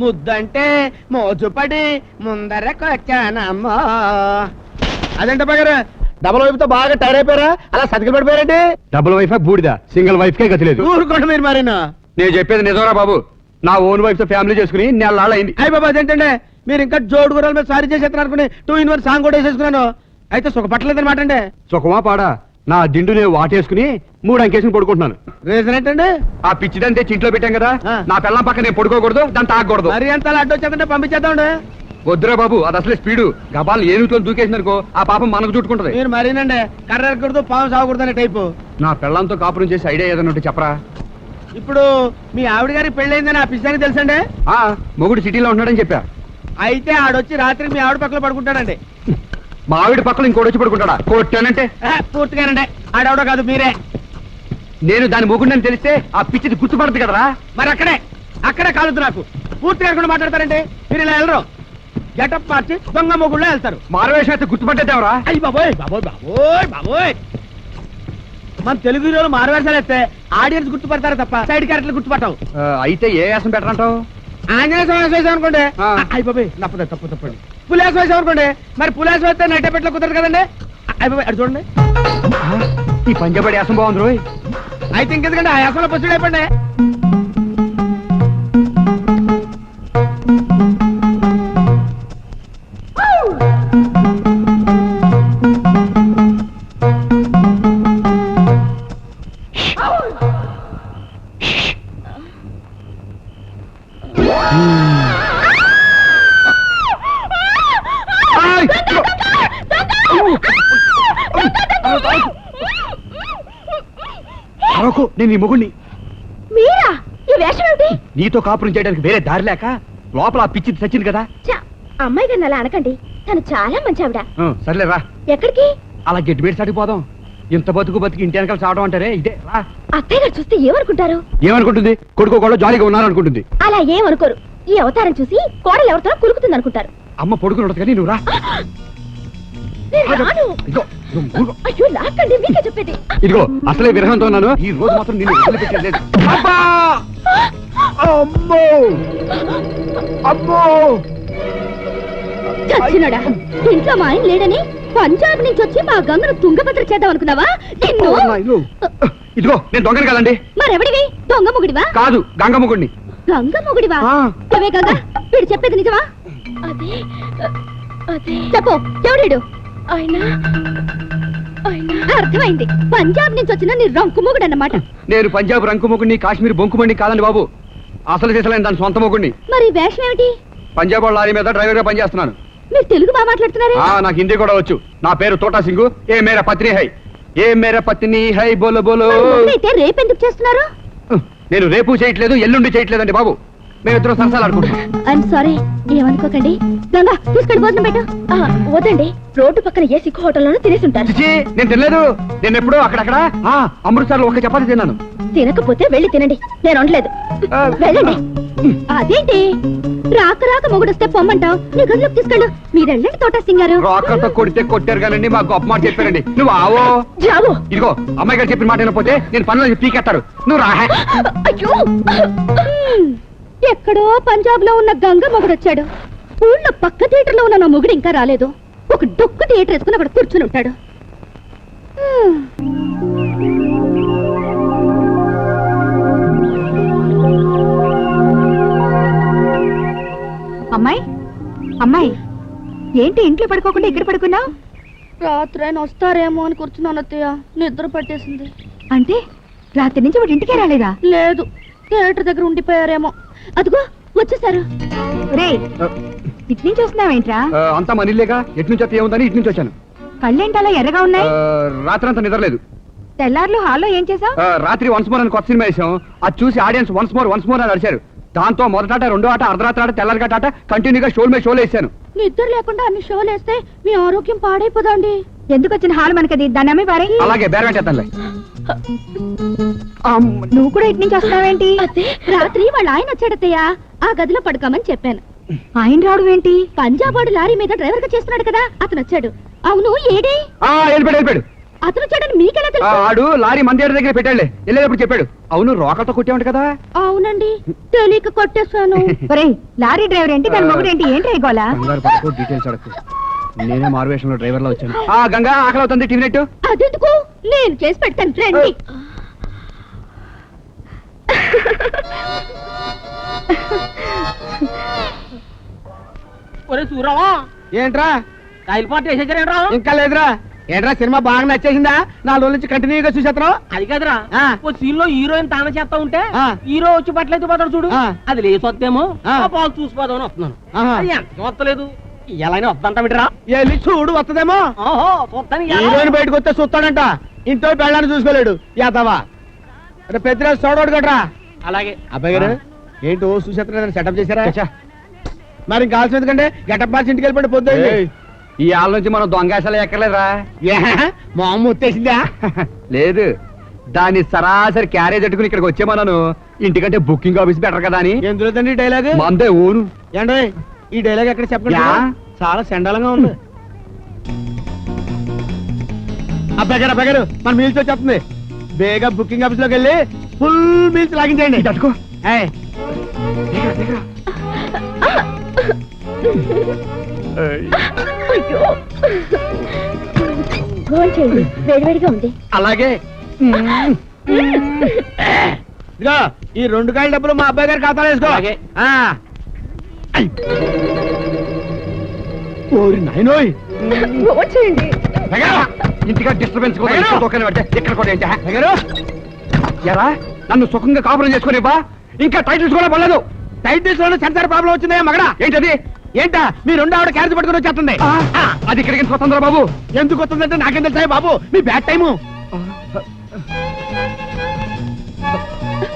ముద్దంటే మోజుపడి ముందరకొచ్చానమ్మా అదేంట పగారు double వైపుతో బాగా tyre అయిపోయారా? అలా సతికి పడిపోయారండి? డబుల్ వైఫ్ బూడిద? సింగిల్ వైఫ్ కే గతి లేదు. ఊరుకోండి మీరు మరేనా. నేను చెప్పేది నిజంరా బాబు. నా ఓన్ వైఫ్తో ఫ్యామిలీ చేసుకుని నెల అయింది అయ్యి బాబా అదేంటండి? మీరు ఇంకా జోడు గుర్రాల మీద సారీ చేసేస్తున్నారు అనుకుని టూ ఇన్ వన్ సాంగ్ కూడా వేసేసుకున్నాను. అయితే సుఖపట్టలేదన్నమాట అండి. సుఖమా పాడా? నా దిండు నేను వాటేసుకుని మూడు అంకేసుకుని పడుకుంటున్నాను. రీజన్ ఏంటండి? ఆ పిచ్చిదంతే చింట్లో పెట్టాం కదా. ఆ. నా పిల్లం పక్క నేను పడుకోకూడదు దాన్ని తాగకూడదు. మరి అంత అడ్డు వచ్చేదంటే పంపించేద్దామండి. వద్దురా బాబు అది అసలే స్పీడు. గబాలు ఏనుగుతో దూకేసినారుకో ఆ పాపం మనకు చుట్టుకుంటది. మీరు మరీనండి కర్ర ఎక్కకూడదు పాము సాగకూడదు అనే టైపు. నా పిల్లంతో కాపురం చేసి ఐడియా ఏదైనా ఉంటే చెప్పరా? ఇప్పుడు మీ ఆవిడ గారికి పెళ్ళైందని ఆ పిస్తానికి తెలుసండి? ఆ మొగుడు సిటీలో ఉన్నాడని చెప్పా. అయితే ఆడొచ్చి రాత్రి మీ ఆవిడ పక్కన పడుకుంటాడండి. మా ఆవిడ పక్కన ఇంకోటి వచ్చి పడుకుంటాడా? కొట్టానంటే? పూర్తిగానండి. ఆడవడో కాదు మీరే. నేను దాని మొగుడిని తెలిస్తే ఆ పిచ్చిది గుర్తుపడదు కదరా? మరి అక్కడే అక్కడే కాలుద్దు నాకు. పూర్తిగా కూడా మాట్లాడతారండి మీరు ఇలా వెళ్ళరు. గెటప్ మార్చి దొంగ మొగుళ్ళో వెళ్తారు. మారవేషం అయితే గుర్తుపట్టేదేవరా అయ్యి బాబోయ్ బాబోయ్ బాబోయ్ బాబోయ్. మన తెలుగు హీరోలు మారవేషాలు వేస్తే ఆడియన్స్ గుర్తుపడతారు తప్ప సైడ్ క్యారెక్టర్లు గుర్తుపట్టవు. అయితే ఏ వేషం పెట్టరంటావు ఆంజనేయ స్వామి వేసాం అనుకోండి. ఆ. అయ్యి బాబోయ్ తప్పదు తప్పు తప్పండి. పులేస్ వేసాం అనుకోండి. మరి పులేస్ వేస్తే నైట్ కుదరదు కదండి. అటు చూడండి. ఈ పంజాబడి వేషం బాగుంది రోయ్. అయితే ఇంకెందుకంటే ఆ యాసంలో పసుడు అయిపోండి నేను ఈ మొగుడిని మీరా? ఈ వేషం ఏమిటి? నీతో కాపురం చేయడానికి వేరే దారి లేక లోపల పిచ్చి చచ్చింది కదా? అమ్మాయి గారిని అలా అనకండి. తను చాలా మంచి ఆవిడ ఆ, సర్లే రా. ఎక్కడికి? అలా గట్టి పెట్టి సాటిపోదాం ఇంత బతుకు బతికి ఇంటి వెనకాల చావడం అంటారే? ఇదే రా. అత్తయ్య గారు చూస్తే ఏమనుకుంటారు? ఏమనుకుంటుంది? కొడుకో కూడా జాలీగా ఉన్నారనుకుంటుంది. అలా ఏమనుకోరు. ఈ అవతారం చూసి కోడలు ఎవరితో కులుకుతుంది అనుకుంటారు అమ్మ పడుకుని ఉండదు కానీ నువ్వు రా. రాను. ఇదిగో నువ్వు ఊరుకో. అయ్యో లాక్కండి మీకే చెప్పేది. ఇదిగో అసలే విరహంతో ఉన్నాను. ఈ రోజు మాత్రం నిన్ను. అబ్బా! అమ్మో! అమ్మో! చచ్చినడా? ఇంట్లో మా ఆయన లేడని పంజాబ్ నుంచి వచ్చి మా గంగను తుంగభద్ర చేద్దాం అనుకున్నావా? నిన్ను? ఓ నాయనో. ఇదిగో. నేను దొంగను కదండి. మరెవడివి? దొంగ మొగుడివా? కాదు గంగమ్మగుడిని గంగ మొగుడివా? ఆ. అవే గంగ? వీడు చెప్పేది నిజమా? అదే అదే. చెప్పు ఎవడీడు ఆయన అర్థమైంది. పంజాబ్ నుంచి వచ్చిన నీ రంకు మొగుడు అన్నమాట. నేను పంజాబ్ రంకు మొగుడిని కాశ్మీర్ బొంకు మొగుడిని కాదండి బాబు. అసలు చేసలేను దాని సొంత మొగుడిని. మరి వేషం ఏమిటి? పంజాబ్ వాళ్ళ లారీ మీద డ్రైవర్గా పనిచేస్తున్నాను. మీరు తెలుగు బాగా మాట్లాడుతున్నారే? ఆ నాకు హిందీ కూడా వచ్చు. నా పేరు తోటా సింగు. ఏ మేర పత్ని హై. ఏ మేర పత్ని హై బోలో బోలో. అయితే రేపు ఎందుకు చేస్తున్నారు? నేను రేపు చేయట్లేదు ఎల్లుండి చేయట్లేదండి బాబు. మేమిద్దరం సరసాలు ఆడుకుంటున్నాం. ఐఎమ్ సారీ ఏమనుకోకండి. గంగా తీసుకెళ్ళి భోజనం పెట్టు. వద్దండి. రోడ్డు పక్కన ఏ సిక్కు హోటల్లోనూ తినేసి ఉంటారు. నేను తినలేదు. నేను ఎప్పుడో అక్కడక్కడ ఆ, అమృత్సర్లో ఒక చపాతి తిన్నాను. తినకపోతే వెళ్ళి తినండి. నేను వండలేదు. ఆ, వెళ్ళండి. అదేంటి? రాక రాక మొగుడొస్తే పొమ్మంటావు. నీ గదిలోకి తీసుకెళ్ళు. మీరు వెళ్ళండి తోట సింగారు. రాకర్తో కొడితే కొట్టారు కానండి మాకు గొప్ప మాట చెప్పారండి. నువ్వు ఆవో. జావు. ఇదిగో అమ్మాయి గారు చెప్పిన మాట వినకపోతే నేను పనులు పీకెత్తారు నువ్వు రా. అయ్యో. ఎక్కడో పంజాబ్లో ఉన్న గంగ మొగుడు వచ్చాడు ఊళ్ళో పక్క థియేటర్లో ఉన్న నా మొగుడు ఇంకా రాలేదు. ఒక డొక్కు థియేటర్ వేసుకుని అక్కడ కూర్చుని ఉంటాడు. అమ్మాయి అమ్మాయి ఏంటి ఇంట్లో పడుకోకుండా ఇక్కడ పడుకున్నావు? రాత్రి ఆయన వస్తారేమో అని కూర్చున్నాను అత్తయ్య. నిద్ర పట్టేసింది. అంటే రాత్రి నుంచి వాడి ఇంటికే రాలేదా? లేదు థియేటర్ దగ్గర ఉండిపోయారేమో. అదిగో వచ్చేసారు. రే ఇటు నుంచి వస్తున్నావేంట్రా? అంతా మనీలేగా ఎటు నుంచి వస్తే ఏముందని ఇటు నుంచి వచ్చాను. కళ్ళేంటి అలా ఎర్రగా ఉన్నాయి? రాత్రి అంతా నిద్రలేదు. తెల్లార్లు హాల్లో ఏం చేసావు రాత్రి వన్స్ మోర్ అని కొత్త సినిమా వేసాం అది చూసి audience once more once more అని అడిచారు దాంతో మొదట రెండో ఆట అర్ధరాత్రి ఆట తెల్లరి ఆట కంటిన్యూగా షోల్ మీద షోలు వేసాను నిద్ర లేకుండా అన్ని షోలు వేస్తే మీ ఆరోగ్యం పాడైపోదండి. ఎందుకు వచ్చిన హాల్ మనకది? దాన్ని అమ్మి పారే అలాగే బేరం నువ్వు కూడా ఇటు నుంచి వస్తున్నావేంటి? రాత్రి వాళ్ళ ఆయన వచ్చాడత్తయ్య. ఆ గదిలో పడుకోమని చెప్పాను. ఆయన రావడం ఏంటి? పంజాబ్ వాడు లారీ మీద డ్రైవర్గా చేస్తున్నాడు కదా అతను వచ్చాడు. అవును ఏడి? అతను చెడని మీకెలా తెలుసు? ఆడు లారీ మందేడు దగ్గర పెట్టాడులే. వెళ్ళేటప్పుడు చెప్పాడు. అవును రోకలతో కొట్టేవంట కదా. అవునండి తెలియక కొట్టేశాను. ఒరేయ్ లారీ డ్రైవర్ ఏంటి? దాని మొగుడు ఏంటి? ఏంటి పడుకో డీటెయిల్స్ నేనే మారువేషంలో డ్రైవర్లో వచ్చాను. ఆ గంగా ఆకలి అవుతుంది. టీవీ నెట్ అదెందుకు? నేను చేసి పెడతాను రండి. ఒరే సూరావా ఏంట్రా? రైలు పార్టీ వేసేసారేంట్రా ఇంకా లేదురా. ఏంట్రా సినిమా బాగా నచ్చేసిందా? నాలుగు రోజుల నుంచి కంటిన్యూగా చూసేస్తున్నావు? అది కాదురా. ఆ. ఓ సీన్లో హీరోయిన్ తాన చేస్తా ఉంటే ఆ. హీరో వచ్చి బట్టలైతే పోతాడు చూడు. ఆ. అది లేచి వస్తేమో ఆ. ఆ పాలు చూసిపోదామని వస్తున్నాను. ఆహా. అది ఎలా వద్దంట బిడ్డరా వెళ్ళి చూడు వస్తుందేమో ఓహో చూస్తాను. హీరోయిన్ బయటకు వస్తే చూస్తాడంట. ఇంట్లో పెళ్ళాన్ని చూసుకోలేడు. యాదవా. రే పెద్దరాజు చూడవాడు కదరా. అలాగే. అబ్బాయి గారు ఏంటి ఓ చూసేస్తున్నా సెటప్ చేశారా? మరి ఇంకా కావాల్సిన ఎందుకంటే గెటప్ మార్చి ఇంటికి వెళ్ళిపోయి పొద్దు ఈ ఆళ్ళ నుంచి మనం దొంగేసాలు ఎక్కర్లేదురా. మా అమ్మ వచ్చేసిందా లేదు. దాన్ని సరాసరి క్యారేజ్ పెట్టుకుని ఇక్కడికి వచ్చేమన్నాను ఇంటికంటే బుకింగ్ ఆఫీస్ బెటర్ కదా అని. ఎందులో డైలాగ్ మందే ఓను ఏండి ఈ డైలాగ్ ఎక్కడ చెప్పండి. చాలా చండాలంగా ఉంది. అబ్బాయి గారు అబ్బాయి గారు మన మీల్స్ వచ్చేస్తుంది బేగా బుకింగ్ ఆఫీస్లోకి వెళ్ళి ఫుల్ మీల్స్ లాగించేయండి తట్టుకో వేడివేడిగా ఉంది. అలాగే. ఈ రెండు కాయల డబ్బులు మా అబ్బాయి గారి ఖాతాలో వేసుకో. ఓరి నాయనోయ్. గోల్ చేయండి. ఇంటిగా డిస్టర్బెన్స్. ఇక్కడ కూడా ఏంటి ఎరా నన్ను సుఖంగా కాపురం చేసుకుని బా ఇంకా టైటిల్స్ కూడా పడలేదు. టైటిల్స్లో సెన్సార్ ప్రాబ్లం వచ్చిందా మగడా. ఏంటది? ఏంటా? మీ రెండు ఆవిడ క్యారేజ్ పట్టుకుని వచ్చేస్తుంది. అది ఇక్కడికి స్వతంత్ర బాబు? ఎందుకు వస్తుందంటే నాకేం తెలుసా బాబు? మీ బ్యాడ్ టైము.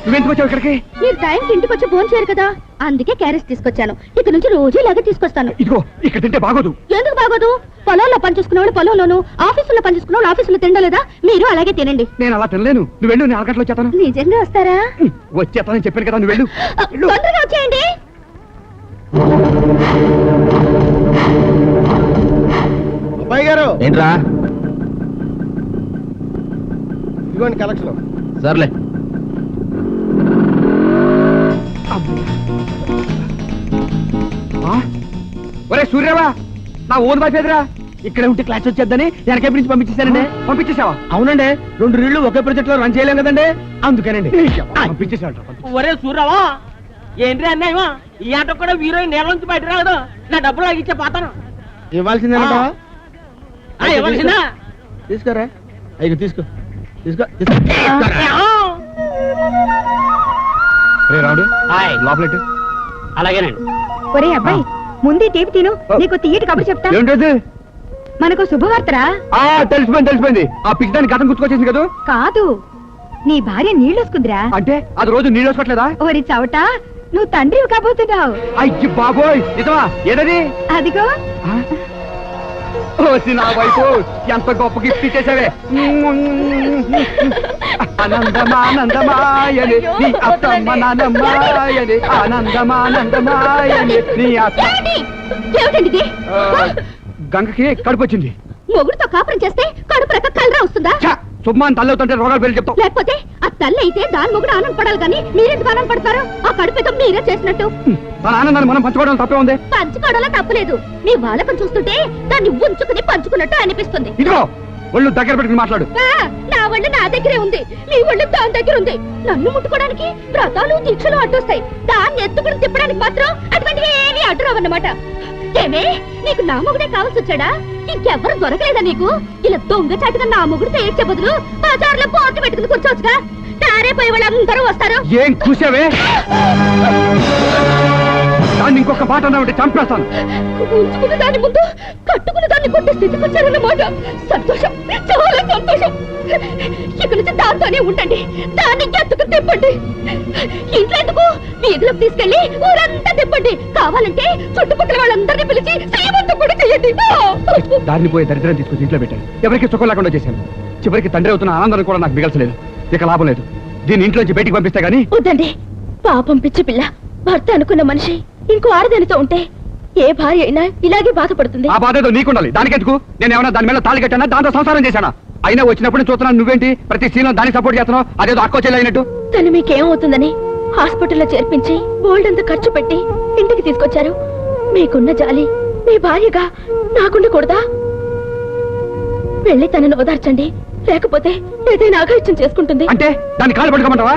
నువ్వెందుకు వచ్చావు ఇక్కడికి? మీరు టైంకి ఇంటికి వచ్చి ఫోన్ చేయరు కదా. అందుకే క్యారెట్ తీసుకొచ్చాను. ఇక నుంచి రోజు ఇలాగే తీసుకొస్తాను. ఇదిగో ఇక్కడ తింటే బాగోదు. ఎందుకు బాగోదు? పొలంలో పనిచేసుకున్న వాళ్ళు పొలంలోను ఆఫీసులో పనిచేసుకున్న వాళ్ళు ఆఫీసులో తినలేదా? మీరు అలాగే తినండి. నేను అలా తినలేను. నువ్వు వెళ్ళు నేను అరగంటలో వచ్చేస్తాను. నిజంగా వస్తారా? వచ్చేస్తానని చెప్పాను కదా నువ్వు వెళ్ళు. తొందరగా వచ్చేయండి. అబ్బాయి గారు. ఏంట్రా? ఇదిగోండి కలెక్షన్. సర్లే. ఒరే సూర్యవా నా ఓన్ ఎదురా ఇక్కడే ఉంటే క్లాస్ వచ్చేద్దని వెనకే నుంచి పంపించేశారండి పంపించేసావా అవునండి రెండు రీళ్ళు ఒకే ప్రాజెక్ట్లో రన్ చేయలేం కదండి. అందుకేనండి. పంపించేసాడు ఒరే సూర్రావా ఏంటి అన్నాయమా ఈ ఆట కూడా హీరోయిన్ నేల నుంచి బయట రాలేదు. నా డబ్బులు లాగిచ్చే పోతాను. ఇవ్వాల్సిందేనా ఇవ్వాల్సిందా? తీసుకోరా? అయ్యి తీసుకో. తీసుకో తీసుకో. రే రావుడు హాయ్. లోపలెట్టు అలాగేనండి. ఒరే అబ్బాయి ముందే తీపి తిను. నీకు తీయటి కబురు చెప్తా. ఏంటది మనకు శుభవార్తరా? ఆ తెలిసిపోయింది తెలిసిపోయింది. ఆ పిచ్చి దాన్ని గతం గుర్తుకొచ్చేసింది కదా? కాదు. నీ భార్య నీళ్ళొసుకుందిరా. అంటే అది రోజు నీళ్ళు వేసుకోవట్లేదా ఓరి చవట నువ్వు తండ్రివి కాబోతున్నావు. అయ్యి బాబోయ్! నిజమా ఏదది? అదిగో. ఓసి నా వైపు ఎంత గొప్ప గిఫ్ట్ ఇచ్చేసావే? ఆనందమానందమాయని నీ అత్తమ్మ నానమ్మాయని ఆనందమానందమాయని నీ అత్త? ఏమిటండి గంగకి కడుపు వచ్చింది. మొగుడుతో కాపురం చేస్తే కడుపు రక కలరా వస్తుందా ఛ, సుమ్మాన్ తల్లవుతుంటే రోగాలు పేరు చెప్తావు. లేకపోతే ఆ తల్లి అయితే దాని మొగుడు ఆనందపడాలి కానీ మీరెందుకు ఆనందపడతారు ఆ కడుపుతో మీరే చేసినట్టు. మన ఆనందాన్ని మనం పంచుకోవడం తప్పే ఉంది. పంచుకోవడంలో తప్పలేదు మీ వాళ్ళకం చూస్తుంటే దాన్ని ఉంచుకుని పంచుకున్నట్టు అనిపిస్తుంది. ఇదిగో ఒళ్ళు దగ్గర పెట్టుకుని మాట్లాడు. నా ఒళ్ళు నా దగ్గరే ఉంది. మీ ఒళ్ళు దాని దగ్గర ఉంది. నన్ను ముట్టుకోవడానికి వ్రతాలు దీక్షలు అడ్డొస్తాయి దాన్ని ఎత్తుకుని తిప్పడానికి మాత్రం అటువంటి ఏమీ అడ్డురావన్నమాట ఏమే నీకు నా మొగుడే కావాల్సి వచ్చాడా? ఇంకెవ్వరు దొరకలేదా నీకు? ఇలా దొంగ చాటుగా నా మొగుడితో ఏడ్చే బదులు బజార్లో పోటీ పెట్టుకుని కూర్చోవచ్చుగా? తారే పోయి వాళ్ళందరూ వస్తారు. ఏం కూసావే దాన్ని ఇంకొక మాట అన్నావంటే చంపేస్తాను. ఉంచుకున్న దాని ముందు కట్టుకున్న దాన్ని కొట్టే స్థితికి వచ్చారన్నమాట. సంతోషం చాలా సంతోషం. ఇక నుంచి దాంతోనే ఉండండి. దాన్ని ఎత్తుకు తిప్పండి. ఇంట్లో ఎందుకు? వీధిలోకి తీసుకెళ్ళి ఊరంతా తిప్పండి. కావాలంటే చుట్టుపక్కల వాళ్ళందరినీ పిలిచి శ్రీమంతం చెయ్యండి దారిని పోయే దరిద్రం తీసుకొచ్చి ఇంట్లో పెట్టాను ఎవరికి సుఖం లేకుండా చేశాను. చివరికి తండ్రి అవుతున్న ఆనందం కూడా నాకు మిగల్చలేదు. ఇక లాభం లేదు. దీన్ని ఇంట్లోంచి బయటికి పంపిస్తే గానీ? వద్దండి. పాపం పిచ్చి పిల్ల. భర్త అనుకున్న మనిషి ఇంకో ఆడదానితో ఉంటే ఏ భార్య అయినా ఇలాగే బాధపడుతుంది. ఆ బాధ ఏదో నీకుండాలి. దానికెందుకు? నేను ఏమైనా దాని మీద తాళి కట్టానా? దాంతో సంసారం చేశానా? అయినా వచ్చినప్పుడు నేను చూస్తున్నాను నువ్వేంటి? ప్రతి సీన్ దాన్ని సపోర్ట్ చేస్తున్నావు? అదేదో అక్కో అయినట్టు? తను మీకేమవుతుందని హాస్పిటల్లో చేర్పించి బోల్డ్ అంత ఖర్చు పెట్టి ఇంటికి తీసుకొచ్చారు. మీకున్న జాలి మీ భార్యగా నాకుండకూడదా? వెళ్ళి తనను ఓదార్చండి. లేకపోతే ఏదైనా ఆఘాయిత్యం చేసుకుంటుంది. అంటే దాన్ని కాలు పట్టుకోమంటావా?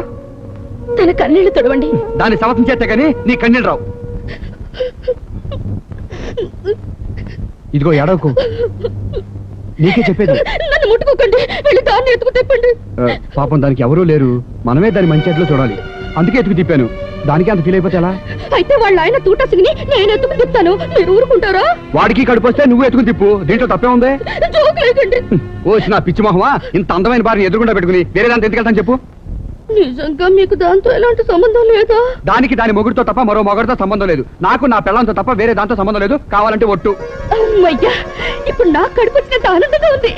తన కన్నీళ్ళు తొడవండి. దాన్ని సవతం చేస్తే గానీ నీ కన్నీళ్ళు రావు. ఇదిగో ఎడవకు నీకే చెప్పేది. నన్ను ముట్టుకోకండి. వెళ్ళి దాన్ని ఎత్తుకు తిప్పండి పాపం దానికి ఎవరూ లేరు. మనమే దాని మంచి చూడాలి. అందుకే ఎత్తుకు తిప్పాను? దానికి అంత ఫీల్ అయిపోతే ఎలా? అయితే వాళ్ళ ఆయన తూటసిని నేను ఎత్తుకు తిప్పుతాను మీరు ఊరుకుంటారా? వాడికి కడుపు వస్తే నువ్వు ఎత్తుకు తిప్పు? దీంట్లో తప్పే ఉంది? జోక్ లేకండి. ఓ నా పిచ్చి మొహమా? ఇంత అందమైన భార్యని ఎదురుకుండా పెట్టుకుని వేరే దాంతో ఎందుకెళ్తాను చెప్పు. నిజంగా మీకు దాంతో ఎలాంటి సంబంధం లేదా? దానికి దాని మొగుడితో తప్ప మరో మొగుడితో సంబంధం లేదు. నాకు నా పిల్లలతో తప్ప వేరే దాంతో సంబంధం లేదు. కావాలంటే ఒట్టు. అమ్మయ్యా ఇప్పుడు నాకు కడుపు వచ్చినంత ఆనందంగా ఉంది.